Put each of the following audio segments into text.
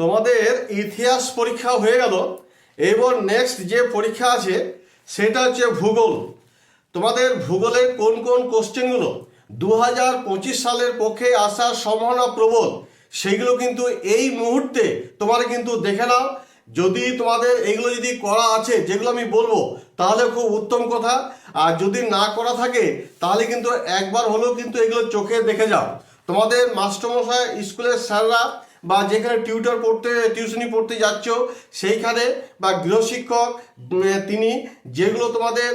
তোমাদের ইতিহাস পরীক্ষা হয়ে গেল। এবার নেক্সট যে পরীক্ষা আছে, সেটা হচ্ছে ভূগোল। তোমাদের ভূগোলের কোন কোন কোশ্চেনগুলো দু হাজার পঁচিশ সালের পক্ষে আসার সম্ভাবনা প্রবল সেইগুলো কিন্তু এই মুহূর্তে তোমরা কিন্তু দেখে নাও। যদি তোমাদের এগুলো যদি করা আছে, যেগুলো আমি বলব, তাহলে খুব উত্তম কথা। আর যদি না করা থাকে, তাহলে কিন্তু একবার হলেও কিন্তু এগুলো চোখে দেখে যাও। তোমাদের মাস্টারমশাই, স্কুলের স্যাররা বা যেখানে টিউটর পড়তে টিউশনি পড়তে যাচ্ছ, সেইখানে বা গৃহশিক্ষক তিনি যেগুলো তোমাদের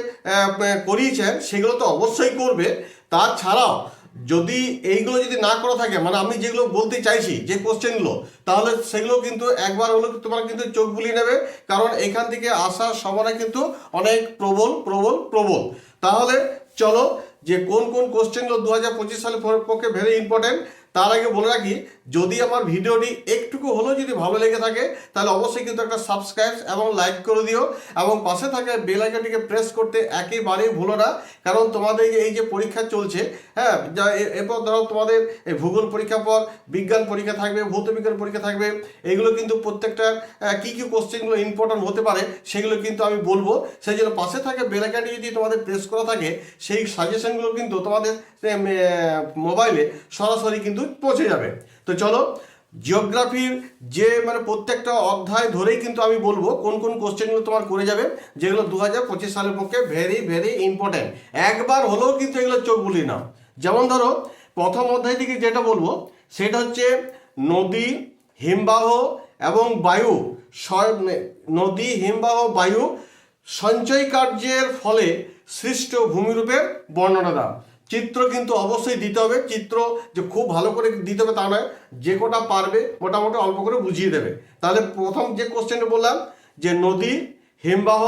করিয়েছেন, সেগুলো তো অবশ্যই করবে। তাছাড়াও যদি এইগুলো যদি না করা থাকে মানে আমি যেগুলো বলতে চাইছি, যে কোশ্চেনগুলো তাহলে সেগুলো কিন্তু একবার হলো তোমার কিন্তু চোখ বুলিয়ে নেবে, কারণ এখান থেকে আসার সম্ভাবনা কিন্তু অনেক প্রবল প্রবল প্রবল। তাহলে চলো যে কোন কোন কোশ্চেনগুলো দু হাজার পঁচিশ সালের পক্ষে ভেরি ইম্পর্টেন্ট তার আগে বলে রাখি, যদি আমার ভিডিওটি একটুকু হলেও যদি ভালো লেগে থাকে, তাহলে অবশ্যই কিন্তু একটা সাবস্ক্রাইব এবং লাইক করে দিও এবং পাশে থাকা বেল আইকনটিকে প্রেস করতে একেবারেই ভুলো না। কারণ তোমাদের এই যে পরীক্ষা চলছে হ্যাঁ যা এরপর ধরো তোমাদের এই ভূগোল পরীক্ষা পর বিজ্ঞান পরীক্ষা থাকবে, ভৌত বিজ্ঞান পরীক্ষা থাকবে, এগুলো কিন্তু প্রত্যেকটা কি কি কোশ্চেনগুলো ইম্পর্টেন্ট হতে পারে, সেগুলো কিন্তু আমি বলব। সেই জন্য পাশে থাকে বেল আইকনটি যদি তোমাদের প্রেস করা থাকে, সেই সাজেশনগুলো কিন্তু তোমাদের মোবাইলে সরাসরি কিন্তু পৌঁছে যাবে। তো চলো জিওগ্রাফির যে মানে প্রত্যেকটা অধ্যায় ধরেই কিন্তু আমি বলব কোন কোন কোশ্চেনগুলো তোমার করে যাবে, যেগুলো দু হাজার পঁচিশ সালের পক্ষে ভেরি ভেরি ইম্পর্ট্যান্ট একবার হলেও কিন্তু এগুলো চোখ বুলিয়ে না যেমন ধরো, প্রথম অধ্যায় থেকে যেটা বলব, সেটা হচ্ছে নদী, হিমবাহ এবং বায়ু নদী, হিমবাহ, বায়ু সঞ্চয় কার্যের ফলে সৃষ্ট ভূমিরূপের বর্ণনা দাও। চিত্র কিন্তু অবশ্যই দিতে হবে। চিত্র যে খুব ভালো করে দিতে হবে তা নয়, যে কোটা পারবে মোটামুটি অল্প করে বুঝিয়ে দেবে। তাহলে প্রথম যে কোশ্চেনটা বললাম, যে নদী, হিমবাহ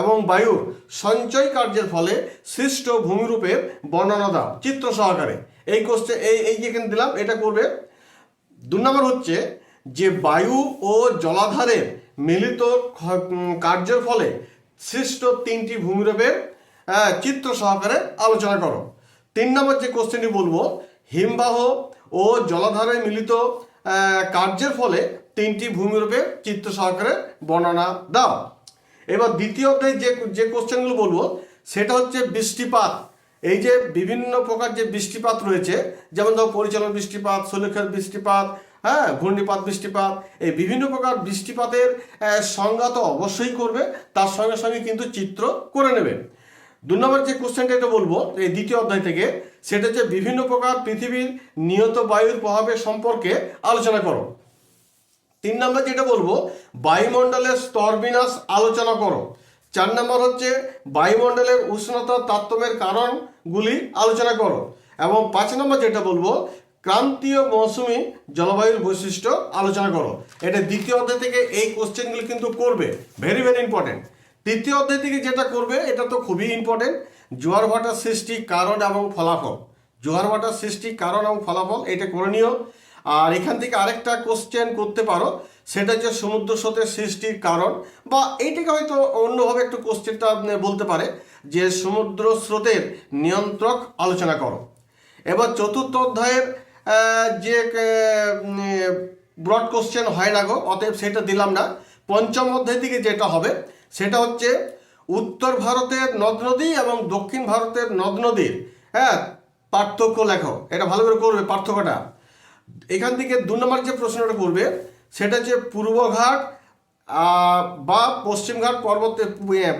এবং বায়ুর সঞ্চয় কার্যের ফলে সৃষ্ট ভূমিরূপের বর্ণনা দাও, চিত্র সহকারে। এই কোশ্চেন এই এই যেখানে দিলাম, এটা করবে। দু নম্বর হচ্ছে যে বায়ু ও জলাধারের মিলিত কার্যের ফলে সৃষ্ট তিনটি ভূমিরূপের চিত্র সহকারে আলোচনা করো। তিন নম্বর যে কোশ্চেনটি বলব, হিমবাহ ও জলাধারে মিলিত কার্যের ফলে তিনটি ভূমিরূপে চিত্র সহকারে বর্ণনা দাও। এবার দ্বিতীয় অধ্যায়ে যে যে কোশ্চেনগুলো বলব, সেটা হচ্ছে বৃষ্টিপাত। এই যে বিভিন্ন প্রকার যে বৃষ্টিপাত রয়েছে, যেমন ধরো পরিচালন বৃষ্টিপাত, সুলেখের বৃষ্টিপাত হ্যাঁ ঘূর্ণিপাত বৃষ্টিপাত, এই বিভিন্ন প্রকার বৃষ্টিপাতের সংজ্ঞা তো অবশ্যই করবে, তার সঙ্গে সঙ্গে কিন্তু চিত্র করে নেবে। দু নম্বর যে কোশ্চেনটা এটা বলব, এই দ্বিতীয় অধ্যায় থেকে, সেটা হচ্ছে বিভিন্ন প্রকার পৃথিবীর নিয়ত বায়ুর প্রভাবের সম্পর্কে আলোচনা করো। তিন নম্বর যেটা বলব, বায়ুমণ্ডলের স্তর বিন্যাস আলোচনা করো। চার নম্বর হচ্ছে, বায়ুমণ্ডলের উষ্ণতা তারতম্যের কারণগুলি আলোচনা করো। এবং পাঁচ নম্বর যেটা বলব, ক্রান্তীয় মৌসুমি জলবায়ুর বৈশিষ্ট্য আলোচনা করো। এটা দ্বিতীয় অধ্যায় থেকে এই কোশ্চেনগুলি কিন্তু করবে। ভেরি ভেরি ইম্পর্টেন্ট তৃতীয় অধ্যায় থেকে যেটা করবে, এটা তো খুবই ইম্পর্টেন্ট জোয়ার ভাটার সৃষ্টি কারণ এবং ফলাফল। জোয়ার ভাটার সৃষ্টি কারণ এবং ফলাফল, এটা করে নিও। আর এখান থেকে আরেকটা কোশ্চেন করতে পারো, সেটা হচ্ছে সমুদ্র স্রোতের সৃষ্টির কারণ, বা এইটাকে হয়তো অন্যভাবে একটু কোশ্চেনটা বলতে পারে, যে সমুদ্র স্রোতের নিয়ন্ত্রক আলোচনা করো। এবার চতুর্থ অধ্যায়ের যে ব্রড কোশ্চেন হয় না গো, অতএব সেটা দিলাম না। পঞ্চম অধ্যায় থেকে যেটা হবে সেটা হচ্ছে উত্তর ভারতের নদ নদী এবং দক্ষিণ ভারতের নদ নদীর হ্যাঁ পার্থক্য লেখো। এটা ভালো করে করবে পার্থক্যটা। এখান থেকে দু নম্বর যে প্রশ্নটা করবে, সেটা হচ্ছে পূর্বঘাট বা পশ্চিমঘাট পর্বতে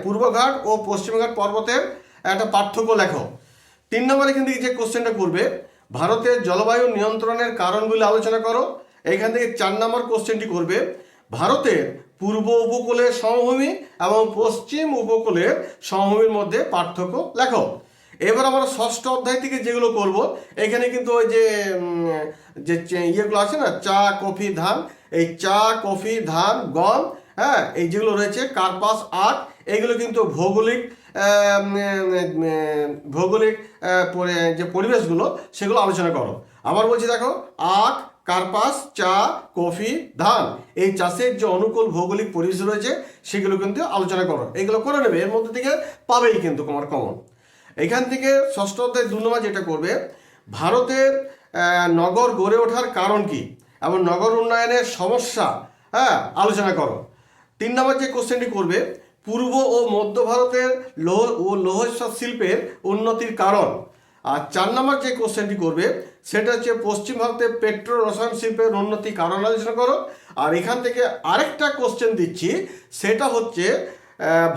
পূর্বঘাট ও পশ্চিমঘাট পর্বতের একটা পার্থক্য লেখো। তিন নম্বর এখান থেকে যে কোশ্চেনটা করবে, ভারতের জলবায়ু নিয়ন্ত্রণের কারণগুলি আলোচনা করো। এখান থেকে চার নম্বর কোশ্চেনটি করবে ভারতের পূর্ব উপকূলের সমভূমি এবং পশ্চিম উপকূলের সমভূমির মধ্যে পার্থক্য লেখো। এবার আমরা ষষ্ঠ অধ্যায় থেকে যেগুলো করব, এখানে কিন্তু ওই যে যে ইয়েগুলো আছে না, চা, কফি, ধান, এই চা, কফি, ধান, গম হ্যাঁ এই যেগুলো রয়েছে, কার্পাস, আখ, এগুলো কিন্তু ভৌগোলিক ভৌগোলিক যে পরিবেশগুলো, সেগুলো আলোচনা করো। আবার বলছি দেখো, আখ কার্পাস, চা, কফি, ধান। এই চাষের যে অনুকূল ভৌগোলিক পরিবেশ রয়েছে, সেগুলো কিন্তু আলোচনা করো এগুলো করে নেবে। এর মধ্যে থেকে পাবেই কিন্তু তোমার কমন। এখান থেকে ষষ্ঠ অধ্যায় দু নম্বর যেটা করবে ভারতের নগর গড়ে ওঠার কারণ কি? এবং নগর উন্নয়নের সমস্যা হ্যাঁ আলোচনা করো। তিন নম্বর যে কোশ্চেনটি করবে, পূর্ব ও মধ্য ভারতের লৌহ ও লৌহ শিল্পের উন্নতির কারণ। আর চার নম্বর যে কোশ্চেনটি করবে, সেটা হচ্ছে পশ্চিম ভারতে পেট্রো রসায়ন শিল্পের উন্নতি কারণ আলোচনা করো। আর এখান থেকে আরেকটা কোশ্চেন দিচ্ছি, সেটা হচ্ছে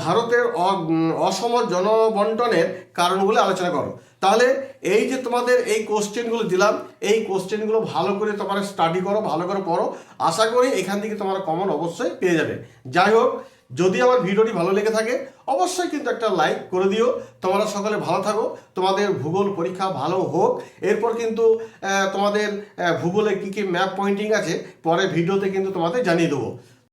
ভারতের অসম জনবন্টনের কারণগুলো আলোচনা করো। তাহলে এই যে তোমাদের এই কোশ্চেনগুলো দিলাম, এই কোশ্চেনগুলো ভালো করে তোমরা স্টাডি করো, ভালো করে পড়ো। আশা করি এখান থেকে তোমরা কমন অবশ্যই পেয়ে যাবে। যাই হোক যদি আমার ভিডিওটি ভালো লেগে থাকে, অবশ্যই কিন্তু একটা লাইক করে দিও। তোমরা সকলে ভালো থাকো। তোমাদের ভূগোল পরীক্ষা ভালো হোক। এরপর কিন্তু তোমাদের ভূগোলে কী কী ম্যাপ পয়েন্টিং আছে, পরে ভিডিওতে কিন্তু তোমাদের জানিয়ে দেবো।